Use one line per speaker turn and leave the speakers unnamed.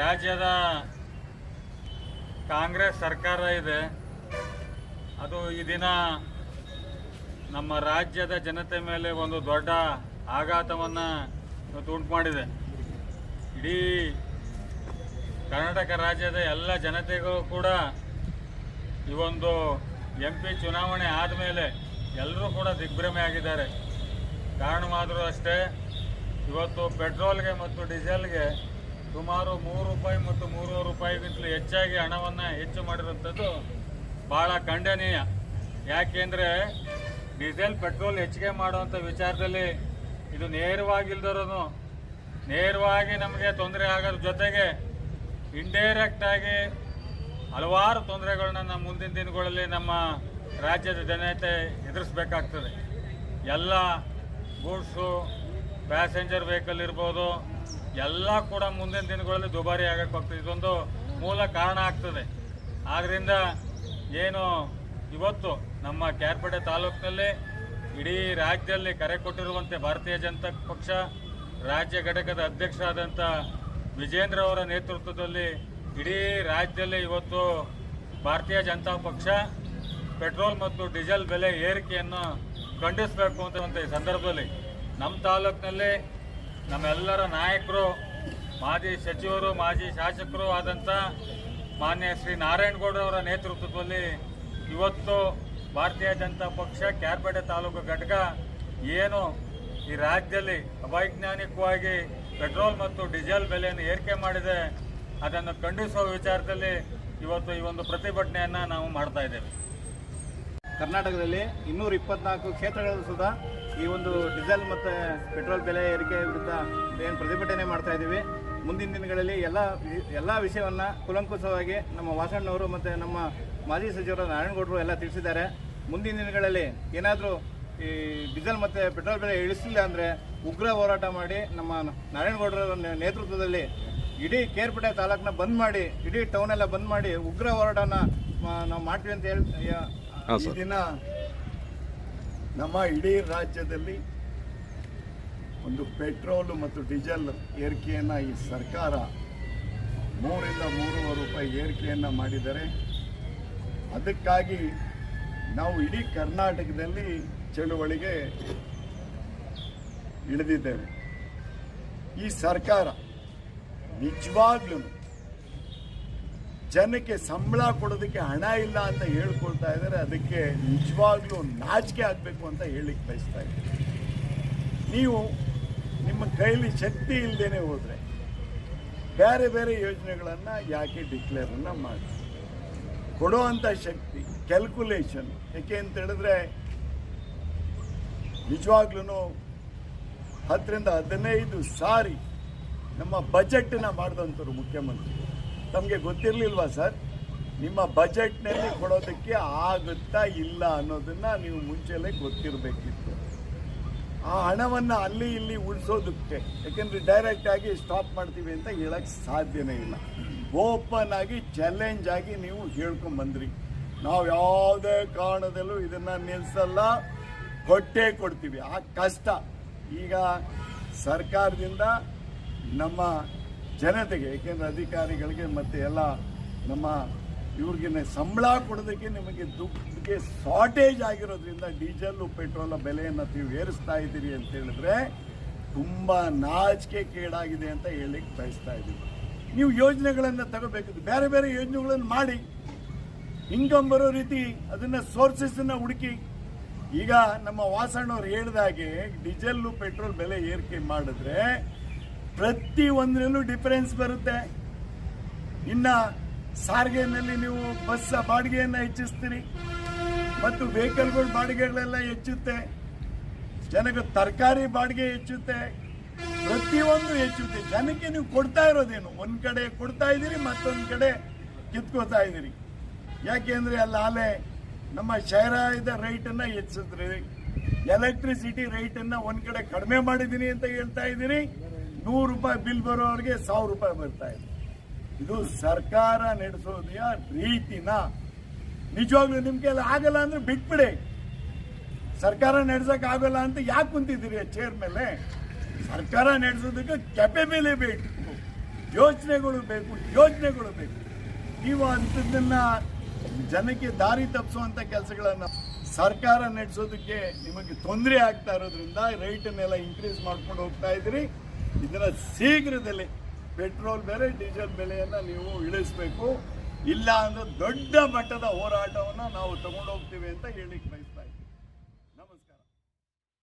ರಾಜ್ಯದ ಕಾಂಗ್ರೆಸ್ ಸರ್ಕಾರ ಇದೆ. ಅದು ಈ ದಿನ ನಮ್ಮ ರಾಜ್ಯದ ಜನತೆ ಮೇಲೆ ಒಂದು ದೊಡ್ಡ ಆಘಾತವನ್ನು ಉಂಟು ಮಾಡಿದೆ ಇಡೀ ಕರ್ನಾಟಕ ರಾಜ್ಯದ ಎಲ್ಲ ಜನತೆಗೂ ಕೂಡ ಈ ಒಂದು ಎಂ ಪಿ ಚುನಾವಣೆ ಆದಮೇಲೆ ಎಲ್ಲರೂ ಕೂಡ ದಿಗ್ಭ್ರಮೆ ಆಗಿದ್ದಾರೆ. ಕಾರಣವಾದರೂ ಅಷ್ಟೇ, ಇವತ್ತು ಪೆಟ್ರೋಲ್ಗೆ ಮತ್ತು ಡೀಸೆಲ್ಗೆ ಸುಮಾರು ಮೂರು ರೂಪಾಯಿ ಮತ್ತು ಮೂರುವರೆ ರೂಪಾಯಿಗಿಂತಲೂ ಹೆಚ್ಚಾಗಿ ಹಣವನ್ನು ಹೆಚ್ಚು ಮಾಡಿರುವಂಥದ್ದು ಭಾಳ ಖಂಡನೀಯ. ಯಾಕೆಂದರೆ ಡೀಸೆಲ್, ಪೆಟ್ರೋಲ್ ಹೆಚ್ಚಿಗೆ ಮಾಡುವಂಥ ವಿಚಾರದಲ್ಲಿ ಇದು ನೇರವಾಗಿಲ್ದಿರೋದು. ನೇರವಾಗಿ ನಮಗೆ ತೊಂದರೆ ಆಗೋದ್ರ ಜೊತೆಗೆ ಇಂಡೈರೆಕ್ಟಾಗಿ ಹಲವಾರು ತೊಂದರೆಗಳನ್ನ ನಮ್ಮ ಮುಂದಿನ ದಿನಗಳಲ್ಲಿ ನಮ್ಮ ರಾಜ್ಯದ ಜನತೆ ಎದುರಿಸಬೇಕಾಗ್ತದೆ. ಎಲ್ಲ ಗೂಡ್ಸು, ಪ್ಯಾಸೆಂಜರ್ ವೆಹಿಕಲ್ ಇರ್ಬೋದು ಎಲ್ಲ ಕೂಡ ಮುಂದಿನ ದಿನಗಳಲ್ಲಿ ದುಬಾರಿ ಆಗಕ್ಕೆ ಹೋಗ್ತದೆ. ಇದೊಂದು ಮೂಲ ಕಾರಣ ಆಗ್ತದೆ. ಆದ್ದರಿಂದ ಏನು ಇವತ್ತು ನಮ್ಮ ಕ್ಯಾರ್ಪೇಟೆ ತಾಲೂಕಿನಲ್ಲಿ ಇಡೀ ರಾಜ್ಯದಲ್ಲಿ ಕರೆ ಕೊಟ್ಟಿರುವಂತೆ ಭಾರತೀಯ ಜನತಾ ಪಕ್ಷ, ರಾಜ್ಯ ಘಟಕದ ಅಧ್ಯಕ್ಷರಾದಂಥ ವಿಜೇಂದ್ರ ಅವರ ನೇತೃತ್ವದಲ್ಲಿ ಇಡೀ ರಾಜ್ಯದಲ್ಲಿ ಇವತ್ತು ಭಾರತೀಯ ಜನತಾ ಪಕ್ಷ ಪೆಟ್ರೋಲ್ ಮತ್ತು ಡೀಸೆಲ್ ಬೆಲೆ ಏರಿಕೆಯನ್ನು ಖಂಡಿಸಬೇಕು ಅಂತ ಈ ಸಂದರ್ಭದಲ್ಲಿ ನಮ್ಮ ತಾಲೂಕಿನಲ್ಲಿ ನಮ್ಮೆಲ್ಲರ ನಾಯಕರು, ಮಾಜಿ ಸಚಿವರು, ಮಾಜಿ ಶಾಸಕರು ಆದಂಥ ಮಾನ್ಯ ಶ್ರೀ ನಾರಾಯಣಗೌಡ ಅವರ ನೇತೃತ್ವದಲ್ಲಿ ಇವತ್ತು ಭಾರತೀಯ ಜನತಾ ಪಕ್ಷ ಕ್ಯಾರ್ಪೇಟೆ ತಾಲೂಕು ಘಟಕ ಏನು ಈ ರಾಜ್ಯದಲ್ಲಿ ಅವೈಜ್ಞಾನಿಕವಾಗಿ ಪೆಟ್ರೋಲ್ ಮತ್ತು ಡೀಸೆಲ್ ಬೆಲೆಯನ್ನು ಏರಿಕೆ ಮಾಡಿದೆ, ಅದನ್ನು ಖಂಡಿಸುವ ವಿಚಾರದಲ್ಲಿ ಇವತ್ತು ಈ ಒಂದು ಪ್ರತಿಭಟನೆಯನ್ನು ನಾವು ಮಾಡ್ತಾ ಇದ್ದೇವೆ.
ಕರ್ನಾಟಕದಲ್ಲಿ ಇನ್ನೂರ ಇಪ್ಪತ್ನಾಲ್ಕು ಕ್ಷೇತ್ರಗಳಲ್ಲೂ ಸುಧಾ ಈ ಒಂದು ಡೀಸೆಲ್ ಮತ್ತು ಪೆಟ್ರೋಲ್ ಬೆಲೆ ಏರಿಕೆ ವಿರುದ್ಧ ಏನು ಪ್ರತಿಭಟನೆ ಮಾಡ್ತಾ ಇದ್ದೀವಿ ಮುಂದಿನ ದಿನಗಳಲ್ಲಿ ಎಲ್ಲ ಎಲ್ಲ ವಿಷಯವನ್ನು ಕುಲಂಕುಷವಾಗಿ ನಮ್ಮ ವಾಸಣ್ಣವರು ಮತ್ತು ನಮ್ಮ ಮಾಜಿ ಸಚಿವರು ನಾರಾಯಣಗೌಡರು ಎಲ್ಲ ತಿಳಿಸಿದ್ದಾರೆ. ಮುಂದಿನ ದಿನಗಳಲ್ಲಿ ಏನಾದರೂ ಈ ಡೀಸೆಲ್ ಮತ್ತು ಪೆಟ್ರೋಲ್ ಬೆಲೆ ಇಳಿಸಿಲ್ಲ ಅಂದರೆ ಉಗ್ರ ಹೋರಾಟ ಮಾಡಿ ನಮ್ಮ ನಾರಾಯಣಗೌಡರ ನೇತೃತ್ವದಲ್ಲಿ ಇಡೀ ಕೇರ್ಪೇಟೆ ತಾಲೂಕನ್ನ ಬಂದ್ ಮಾಡಿ ಇಡೀ ಟೌನ್ ಎಲ್ಲ ಬಂದ್ ಮಾಡಿ ಉಗ್ರ ಹೋರಾಟನ ನಾವು ಮಾಡ್ತೀವಿ ಅಂತ ಹೇಳಿ
ದಿನ ನಮ್ಮ ಇಡೀ ರಾಜ್ಯದಲ್ಲಿ ಒಂದು ಪೆಟ್ರೋಲ್ ಮತ್ತು ಡೀಸೆಲ್ ಏರಿಕೆಯನ್ನು ಈ ಸರ್ಕಾರ ಮೂರಿಂದ ಮೂರುವರೆ ರೂಪಾಯಿ ಏರಿಕೆಯನ್ನು ಮಾಡಿದ್ದಾರೆ ಅದಕ್ಕಾಗಿ ನಾವು ಇಡೀ ಕರ್ನಾಟಕದಲ್ಲಿ ಚಳುವಳಿಗೆ ಇಳಿದಿದ್ದೇವೆ. ಈ ಸರ್ಕಾರ ನಿಜವಾಗ್ಲೂ ಜನಕ್ಕೆ ಸಂಬಳ ಕೊಡೋದಕ್ಕೆ ಹಣ ಇಲ್ಲ ಅಂತ ಹೇಳ್ಕೊಳ್ತಾ ಇದ್ದಾರೆ, ಅದಕ್ಕೆ ನಿಜವಾಗ್ಲೂ ನಾಚಿಕೆ ಆಗಬೇಕು ಅಂತ ಹೇಳಲಿಕ್ಕೆ ಬಯಸ್ತಾ ಇದ್ದೀನಿ. ನೀವು ನಿಮ್ಮ ಕೈಲಿ ಶಕ್ತಿ ಇಲ್ಲದೇ ಹೋದರೆ ಬೇರೆ ಬೇರೆ ಯೋಜನೆಗಳನ್ನು ಯಾಕೆ ಡಿಕ್ಲೇರನ್ನು ಮಾಡಿ. ಕೊಡುವಂಥ ಶಕ್ತಿ ಕ್ಯಾಲ್ಕುಲೇಷನ್ ಯಾಕೆ ಅಂತ ಹೇಳಿದ್ರೆ ನಿಜವಾಗ್ಲೂ ಹತ್ತರಿಂದ ಹದಿನೈದು ಸಾರಿ ನಮ್ಮ ಬಜೆಟ್ನ ಮಾಡಿದಂಥವ್ರು ಮುಖ್ಯಮಂತ್ರಿ. ತಮಗೆ ಗೊತ್ತಿರಲಿಲ್ವಾ ಸರ್? ನಿಮ್ಮ ಬಜೆಟ್ನಲ್ಲಿ ಕೊಡೋದಕ್ಕೆ ಆಗುತ್ತಾ ಇಲ್ಲ ಅನ್ನೋದನ್ನ ನೀವು ಮುಂಚೆಲೇ ಗೊತ್ತಿರಬೇಕಿತ್ತು. ಆ ಹಣವನ್ನು ಅಲ್ಲಿ ಇಲ್ಲಿ ಉಳಿಸೋದಕ್ಕೆ, ಯಾಕೆಂದ್ರೆ ಡೈರೆಕ್ಟ್ ಆಗಿ ಸ್ಟಾಪ್ ಮಾಡ್ತೀವಿ ಅಂತ ಹೇಳಕ್ ಸಾಧ್ಯನೇ ಇಲ್ಲ. ಓಪನ್ ಆಗಿ ಚಾಲೆಂಜ್ ಆಗಿ ನೀವು ಹೇಳ್ಕೊಂಡ್ ಬಂದ್ರಿ. ನಾವು ಯಾವುದೇ ಕಾರಣದಲ್ಲೂ ಇದನ್ನ ನಿಲ್ಸಲ್ಲ ಕೊಟ್ಟೇ ಕೊಡ್ತೀವಿ. ಆ ಕಷ್ಟ. ಈಗ ಸರ್ಕಾರದಿಂದ ನಮ್ಮ ಜನತೆಗೆ, ಏಕೆಂದ್ರೆ ಅಧಿಕಾರಿಗಳಿಗೆ ಮತ್ತೆ ಎಲ್ಲ ನಮ್ಮ ಇವ್ರಿಗೆ ಸಂಬಳ ಕೊಡೋದಕ್ಕೆ ನಿಮಗೆ ದುಡ್ಡಿಗೆ ಶಾರ್ಟೇಜ್ ಆಗಿರೋದ್ರಿಂದ ಡೀಸೆಲ್ಲು, ಪೆಟ್ರೋಲ್ ಬೆಲೆಯನ್ನು ನೀವು ಏರಿಸ್ತಾ ಇದ್ದೀರಿ ಅಂತ ಹೇಳಿದ್ರೆ ತುಂಬ ನಾಚಿಕೆ ಕೇಡಾಗಿದೆ ಅಂತ ಹೇಳಲಿಕ್ಕೆ ಬಯಸ್ತಾ ಇದ್ದೀವಿ. ನೀವು ಯೋಜನೆಗಳನ್ನು ತಗೋಬೇಕಿತ್ತು ಬೇರೆ ಬೇರೆ ಯೋಜನೆಗಳನ್ನು ಮಾಡಿ. ಇನ್ಕಮ್ ಬರೋ ರೀತಿ ಅದನ್ನ ಸೋರ್ಸಸ್ ಹುಡುಕಿ. ಈಗ ನಮ್ಮ ವಾಸಣ್ಣವ್ರು ಹೇಳಿದಾಗೆ ಡೀಸೆಲ್ಲು, ಪೆಟ್ರೋಲ್ ಬೆಲೆ ಏರಿಕೆ ಮಾಡಿದ್ರೆ ಪ್ರತಿ ಒಂದರಲ್ಲೂ ಡಿಫರೆನ್ಸ್ ಬರುತ್ತೆ. ಇನ್ನ ಸಾರಿಗೆನಲ್ಲಿ ನೀವು ಬಸ್ ಬಾಡಿಗೆಯನ್ನು ಹೆಚ್ಚಿಸ್ತೀರಿ, ಮತ್ತು ವೆಹಿಕಲ್ಗಳ ಬಾಡಿಗೆಗಳೆಲ್ಲ ಹೆಚ್ಚುತ್ತೆ. ಜನಕ್ಕೆ ತರಕಾರಿ ಬಾಡಿಗೆ ಹೆಚ್ಚುತ್ತೆ. ಪ್ರತಿಯೊಂದು ಹೆಚ್ಚುತ್ತೆ. ಜನಕ್ಕೆ ನೀವು ಕೊಡ್ತಾ ಇರೋದೇನು? ಒಂದು ಕಡೆ ಕೊಡ್ತಾ ಇದ್ದೀರಿ, ಮತ್ತೊಂದು ಕಡೆ ಕಿತ್ಕೋತಾ ಇದ್ದೀರಿ. ಯಾಕೆಂದ್ರೆ ಅಲ್ಲಿ ಆಲೆ, ನಮ್ಮ ಶಹರಾಯದ ರೈಟನ್ನ ಹೆಚ್ಚಿಸಿದ್ರಿ ಎಲೆಕ್ಟ್ರಿಸಿಟಿ ರೈಟನ್ನು ಒಂದು ಕಡೆ ಕಡಿಮೆ ಮಾಡಿದ್ದೀನಿ ಅಂತ ಹೇಳ್ತಾ ಇದ್ದೀರಿ. ನೂರು ರೂಪಾಯಿ ಬಿಲ್ ಬರೋರಿಗೆ ಸಾವಿರ ರೂಪಾಯಿ ಬರ್ತಾ ಇದೆ. ಇದು ಸರ್ಕಾರ ನಡೆಸೋದೆಯ ರೀತಿನ. ನಿಜವಾಗ್ಲೂ ನಿಮ್ಗೆ ಎಲ್ಲ ಆಗಲ್ಲ ಅಂದ್ರೆ ಬಿಟ್ಬಿಡಿ. ಸರ್ಕಾರ ನಡೆಸಕ್ ಆಗಲ್ಲ ಅಂತ ಯಾಕೆ ಕುಂತಿದ್ದೀರಿ ಚೇರ್ ಮೇಲೆ? ಸರ್ಕಾರ ನಡೆಸೋದಕ್ಕೆ ಕೆಪೆಬಿಲಿ ಬೇಕು. ಯೋಚನೆಗಳು ಬೇಕು ಯೋಜನೆಗಳು ಬೇಕು. ನೀವು ಅಂತದನ್ನ ಜನಕ್ಕೆ ದಾರಿ ತಪ್ಪಿಸುವಂತ ಕೆಲಸಗಳನ್ನ ಸರ್ಕಾರ ನಡೆಸೋದಕ್ಕೆ ನಿಮಗೆ ತೊಂದರೆ ಆಗ್ತಾ ಇರೋದ್ರಿಂದ ರೈಟನ್ನೆಲ್ಲ ಇನ್ಕ್ರೀಸ್ ಮಾಡ್ಕೊಂಡು ಹೋಗ್ತಾ ಇದ್ದೀರಿ. ಇದನ್ನ ಶೀಘ್ರದಲ್ಲಿ ಪೆಟ್ರೋಲ್ ಬೆಲೆ, ಡೀಸೆಲ್ ಬೆಲೆಯನ್ನು ನೀವು ಇಳಿಸಬೇಕು. ಇಲ್ಲ ಅಂದ್ರೆ ದೊಡ್ಡ ಮಟ್ಟದ ಹೋರಾಟವನ್ನು ನಾವು ತಗೊಂಡೋಗ್ತೀವಿ ಅಂತ ಹೇಳಿಕ್ಕೆ ಬಯಸ್ತಾ ಇದ್ದೀವಿ